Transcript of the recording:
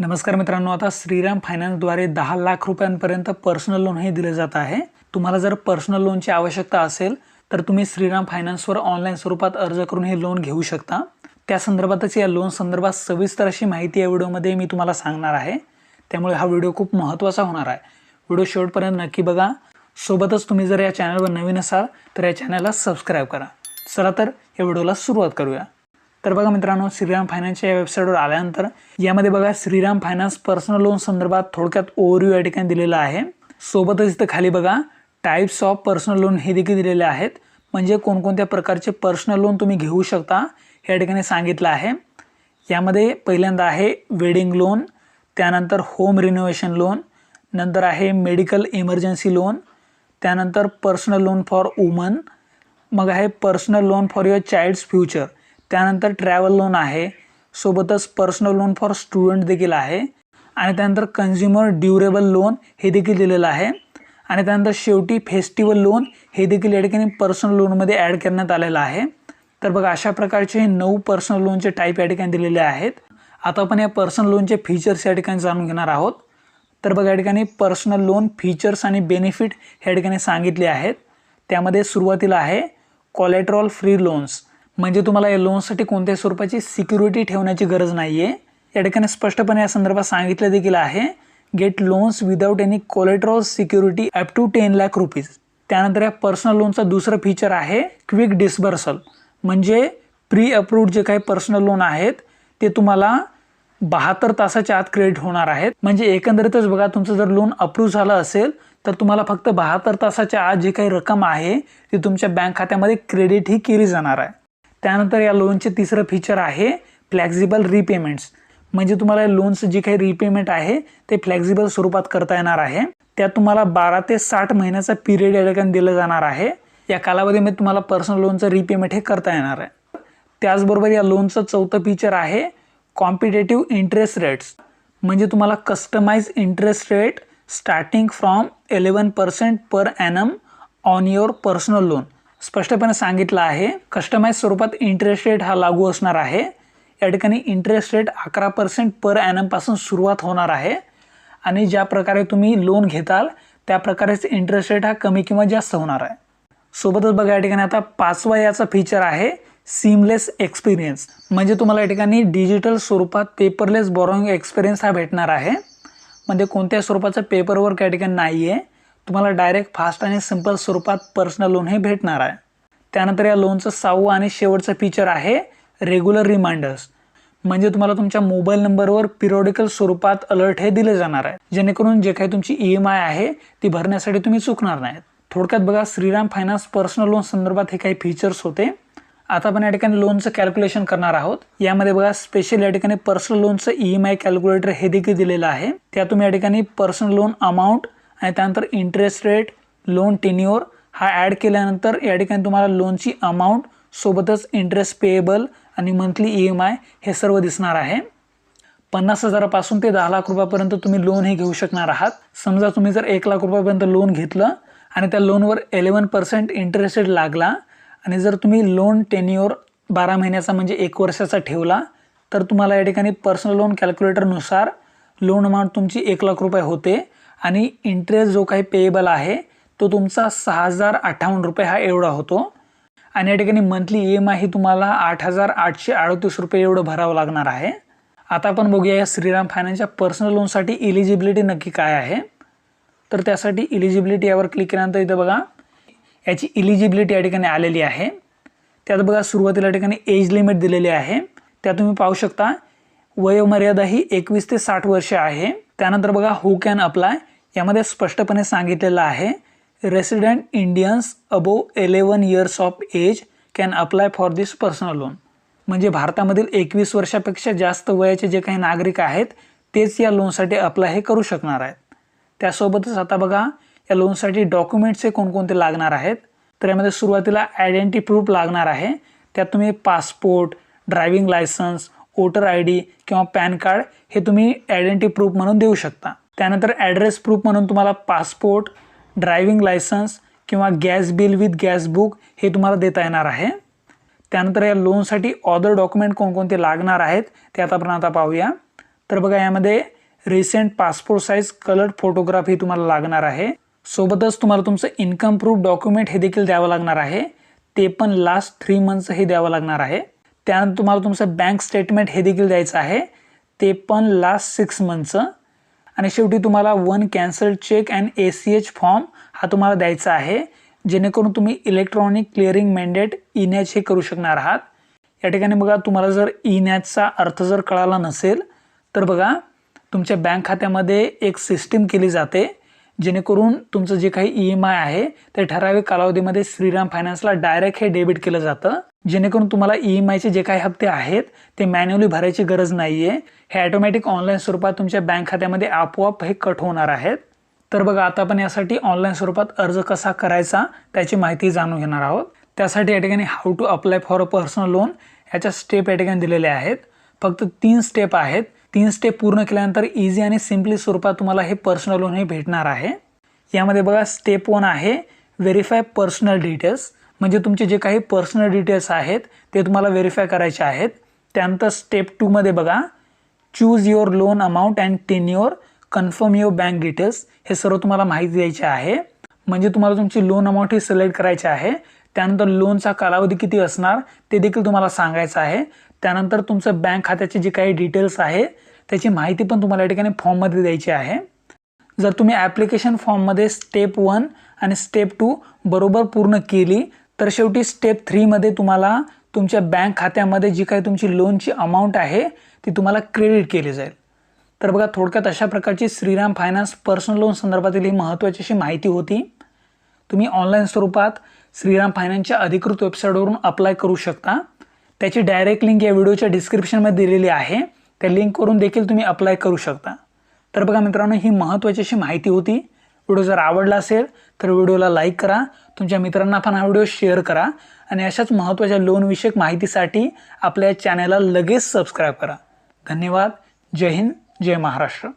नमस्कार मित्रांनो आता श्रीराम फायनान्सद्वारे दहा लाख रुपयांपर्यंत पर्सनल लोन हे दिले जात आहे. तुम्हाला जर पर्सनल लोनची आवश्यकता असेल तर तुम्ही श्रीराम फायनान्सवर ऑनलाईन स्वरूपात अर्ज करून हे लोन घेऊ शकता. त्या संदर्भातच या लोन संदर्भात सविस्तर अशी माहिती या व्हिडिओमध्ये मी तुम्हाला सांगणार आहे. त्यामुळे हा व्हिडिओ खूप महत्त्वाचा होणार आहे. व्हिडिओ शेवटपर्यंत नक्की बघा. सोबतच तुम्ही जर या चॅनलवर नवीन असाल तर या चॅनलला सबस्क्राईब करा. चला तर या व्हिडिओला सुरुवात करूया. तर बघा मित्रांनो श्रीराम फायनान्सच्या या वेबसाईटवर आल्यानंतर यामध्ये बघा श्रीराम फायनान्स पर्सनल लोन संदर्भात थोडक्यात ओव्हरव्ह्यू या ठिकाणी दिलेलं आहे. सोबतच इथं खाली बघा टाईप्स ऑफ पर्सनल लोन हे देखील दिलेले आहेत. म्हणजे कोणकोणत्या प्रकारचे पर्सनल लोन तुम्ही घेऊ शकता या ठिकाणी सांगितलं आहे. यामध्ये पहिल्यांदा आहे वेडिंग लोन त्यानंतर होम रिनोव्हेशन लोन नंतर आहे मेडिकल इमर्जन्सी लोन त्यानंतर पर्सनल लोन फॉर वुमन मग आहे personal loan for your child's future त्यानंतर ट्रॅव्हल लोन आहे. सोबतच पर्सनल लोन फॉर स्टुडंट देखील आहे. आणि त्यानंतर कन्झ्युमर ड्युरेबल लोन हे देखील दिलेलं आहे. आणि त्यानंतर शेवटी फेस्टिवल लोन हे देखील या ठिकाणी पर्सनल लोनमध्ये ॲड करण्यात आलेलं आहे. तर बघा अशा प्रकारचे हे नऊ पर्सनल लोनचे टाईप या ठिकाणी दिलेले आहेत. आता आपण या पर्सनल लोनचे फीचर्स या ठिकाणी जाणून घेणार आहोत. तर बघा या ठिकाणी पर्सनल लोन फीचर्स आणि बेनिफिट ह्या ठिकाणी सांगितले आहेत. त्यामध्ये सुरुवातीला आहे कॉलेट्रॉल फ्री लोन्स म्हणजे तुम्हाला या लोनसाठी कोणत्याही स्वरूपाची सिक्युरिटी ठेवण्याची गरज नाही आहे या ठिकाणी स्पष्टपणे या संदर्भात सांगितलं देखील आहे. Get loans without any collateral security up to ten lakh rupees त्यानंतर या पर्सनल लोनचं दुसरं फीचर आहे क्विक डिस्बर्सल म्हणजे प्री अप्रूव्ड जे काही पर्सनल लोन आहेत ते तुम्हाला बहात्तर तासाच्या आत क्रेडिट होणार आहेत. म्हणजे एकंदरीतच बघा तुमचं जर लोन अप्रूव्ह झालं असेल तर तुम्हाला फक्त बहात्तर तासाच्या आत जी काही रक्कम आहे ती तुमच्या बँक खात्यामध्ये क्रेडिट ही केली जाणार आहे. त्यानंतर या लोनचे तिसरं फीचर आहे फ्लॅक्झिबल रिपेमेंट्स म्हणजे तुम्हाला लोनचं जे काही रिपेमेंट आहे ते फ्लॅक्झिबल स्वरूपात करता येणार आहे. त्यात तुम्हाला बारा ते साठ महिन्याचा पिरियड या ठिकाणी दिलं जाणार आहे. या कालावधीमध्ये तुम्हाला पर्सनल लोनचं रिपेमेंट हे करता येणार आहे. त्याचबरोबर या लोनचं चौथं फीचर आहे कॉम्पिटेटिव्ह इंटरेस्ट रेट्स म्हणजे तुम्हाला customize interest rate starting from eleven percent per annum on your personal loan स्पष्टपणे सांगितलं आहे कस्टमाइज स्वरूपात इंटरेस्ट रेट हा लागू असणार आहे. या ठिकाणी इंटरेस्ट रेट अकरा पर्सेंट पर ॲनमपासून सुरुवात होणार आहे. आणि ज्या प्रकारे तुम्ही लोन घेताल त्या प्रकारेच इंटरेस्ट रेट हा कमी किंवा जास्त होणार आहे. सोबतच बघा या ठिकाणी आता पाचवा याचा फीचर आहे सीमलेस एक्सपिरियन्स म्हणजे तुम्हाला या ठिकाणी डिजिटल स्वरूपात पेपरलेस बॉरोईंग एक्सपिरियन्स हा भेटणार आहे. म्हणजे कोणत्या स्वरूपाचं पेपरवर्क या ठिकाणी नाही आहे तुम्हाला डायरेक्ट फास्ट आणि सिंपल स्वरूपात पर्सनल लोन हे भेटणार आहे. त्यानंतर या लोनचं सहावं आणि शेवटचं फीचर आहे रेग्युलर रिमाइंडर्स म्हणजे तुम्हाला तुमच्या मोबाईल नंबरवर पिरियडिकल स्वरूपात अलर्ट हे दिले जाणार आहे. जेणेकरून जे काही तुमची ई एम आय आहे ती भरण्यासाठी तुम्ही चुकणार नाहीत. थोडक्यात बघा श्रीराम फायनान्स पर्सनल लोन संदर्भात हे काही फीचर्स होते. आता आपण या ठिकाणी लोनचं कॅल्क्युलेशन करणार आहोत. यामध्ये बघा स्पेशल या ठिकाणी पर्सनल लोनचं ई एम आय कॅल्क्युलेटर हे देखील दिलेलं आहे. त्या तुम्ही या ठिकाणी पर्सनल लोन अमाऊंट आणि त्यानंतर इंटरेस्ट रेट लोन टेन्युअर हा ॲड केल्यानंतर या ठिकाणी तुम्हाला लोनची अमाऊंट सोबतच इंटरेस्ट पेएबल आणि मंथली ई एम आय हे सर्व दिसणार आहे. पन्नास हजारापासून ते दहा लाख रुपयापर्यंत तुम्ही लोन हे घेऊ शकणार आहात. समजा तुम्ही जर एक लाख रुपयापर्यंत लोन घेतलं आणि त्या लोनवर एलेवन पर्सेंट इंटरेस्ट रेट लागला आणि जर तुम्ही लोन टेन्युअर बारा महिन्याचा म्हणजे एक वर्षाचा ठेवला तर तुम्हाला या ठिकाणी पर्सनल लोन कॅल्क्युलेटरनुसार लोन अमाऊंट तुमची एक लाख रुपये होते. आणि इंटरेस्ट जो काही पेएबल आहे तो तुमचा सहा हजार अठ्ठावन्न रुपये हा एवढा होतो. आणि या ठिकाणी मंथली ई एम आय ही तुम्हाला आठ हजार आठशे अडतीस रुपये एवढं भरावं लागणार आहे. आता आपण बघूया या श्रीराम फायनान्सच्या पर्सनल लोनसाठी इलिजिबिलिटी नक्की काय आहे. तर त्यासाठी इलिजिबिलिटी यावर क्लिक केल्यानंतर इथं बघा याची इलिजिबिलिटी या ठिकाणी आलेली आहे. त्यात बघा सुरुवातीला या ठिकाणी एज लिमिट दिलेली आहे. त्या तुम्ही पाहू शकता वयोमर्यादा ही एकवीस ते साठ वर्ष आहे. त्यानंतर बघा हू कॅन अप्लाय यामध्ये स्पष्टपणे सांगितलेलं आहे resident Indians above eleven years of age can apply for this personal loan म्हणजे भारतामधील एकवीस वर्षापेक्षा जास्त वयाचे जे काही नागरिक आहेत तेच या लोनसाठी अप्लाय हे करू शकणार आहेत. त्यासोबतच आता बघा या लोनसाठी डॉक्युमेंट्स हे कोणकोणते लागणार आहेत? तर यामध्ये सुरुवातीला आयडेंटी प्रूफ लागणार आहे. त्यात तुम्ही passport driving licence voter I D किंवा पॅन कार्ड हे तुम्ही आयडेंटी प्रूफ म्हणून देऊ शकता. त्यानंतर ॲड्रेस प्रूफ म्हणून तुम्हाला पासपोर्ट ड्रायव्हिंग लायसन्स किंवा gas bill with gas book हे तुम्हाला देता येणार आहे. त्यानंतर या लोनसाठी ऑदर डॉक्युमेंट कोणकोणते लागणार आहेत ते आता आपण आता पाहूया. तर बघा यामध्ये recent passport size coloured photography तुम्हाला लागणार आहे. सोबतच तुम्हाला तुमचं इन्कम प्रूफ डॉक्युमेंट हे देखील द्यावं लागणार आहे. ते पण लास्ट थ्री मंथचं हे द्यावं लागणार आहे. त्यानंतर तुम्हाला तुमचं बँक स्टेटमेंट हे देखील द्यायचं आहे. ते पण लास्ट सिक्स मंथचं आणि शेवटी तुम्हाला one cancel cheque and A C H form हा तुम्हाला द्यायचा आहे जेणेकरून तुम्ही electronic clearing mandate E NACH हे करू शकणार आहात. या ठिकाणी बघा तुम्हाला जर ई नॅचचा अर्थ जर कळाला नसेल तर बघा तुमच्या बँक खात्यामध्ये एक सिस्टीम केली जाते. जेणेकरून तुमचं जे काही ई एम आय आहे ते ठराविक कालावधीमध्ये श्रीराम फायनान्सला डायरेक्ट हे डेबिट केलं जातं. जेणेकरून तुम्हाला ई एम आयचे जे काही हप्ते आहेत ते मॅन्युअली भरायची गरज नाही आहे हे ॲटोमॅटिक ऑनलाईन स्वरूपात तुमच्या बँक खात्यामध्ये आपोआप हे कट होणार आहेत. तर बघा आता आपण यासाठी ऑनलाईन स्वरूपात अर्ज कसा करायचा त्याची माहिती जाणून घेणार आहोत. त्यासाठी या ठिकाणी how to apply for a personal loan ह्याच्या स्टेप या ठिकाणी दिलेल्या आहेत. फक्त तीन स्टेप आहेत. तीन स्टेप पूर्ण केल्यानंतर इझी आणि सिम्पली स्वरूपात तुम्हाला हे पर्सनल लोन हे भेटणार आहे. यामध्ये बघा स्टेप वन आहे व्हेरीफाय पर्सनल डिटेल्स म्हणजे तुमचे जे काही पर्सनल डिटेल्स आहेत ते तुम्हाला व्हेरीफाय करायचे आहेत. त्यानंतर स्टेप टूमध्ये बघा choose your loan amount and tenure confirm your bank details हे सर्व तुम्हाला माहिती द्यायचे आहे. म्हणजे तुम्हाला तुमची लोन अमाऊंट ही सिलेक्ट करायची आहे. त्यानंतर लोनचा कालावधी किती असणार ते देखील तुम्हाला सांगायचं आहे. त्यानंतर तुमचं बँक खात्याचे जे काही डिटेल्स आहे त्याची माहिती पण तुम्हाला या ठिकाणी फॉर्ममध्ये द्यायची आहे. जर तुम्ही ॲप्लिकेशन फॉर्ममध्ये स्टेप वन आणि स्टेप टू बरोबर पूर्ण केली तर शेवटी स्टेप थ्रीमध्ये तुम्हाला तुमच्या बँक खात्यामध्ये जी काही तुमची लोनची अमाऊंट आहे ती तुम्हाला क्रेडिट केली जाईल. तर बघा थोडक्यात अशा प्रकारची श्रीराम फायनान्स पर्सनल लोन संदर्भातील ही महत्त्वाची अशी माहिती होती. तुम्ही ऑनलाईन स्वरूपात श्रीराम फायनान्सच्या अधिकृत वेबसाईटवरून अप्लाय करू शकता. त्याची डायरेक्ट लिंक या व्हिडिओच्या डिस्क्रिप्शनमध्ये दिलेली आहे. त्या लिंकवरून देखील तुम्ही अप्लाय करू शकता. तर बघा मित्रांनो ही महत्त्वाची अशी माहिती होती. व्हिडिओ जर आवडला असेल तर व्हिडिओला लाईक करा. तुमच्या मित्रांना पण हा व्हिडिओ शेअर करा. आणि अशाच महत्त्वाच्या लोनविषयक माहितीसाठी आपल्या चॅनलला लगेच सबस्क्राईब करा. धन्यवाद. जय हिंद. जय महाराष्ट्र.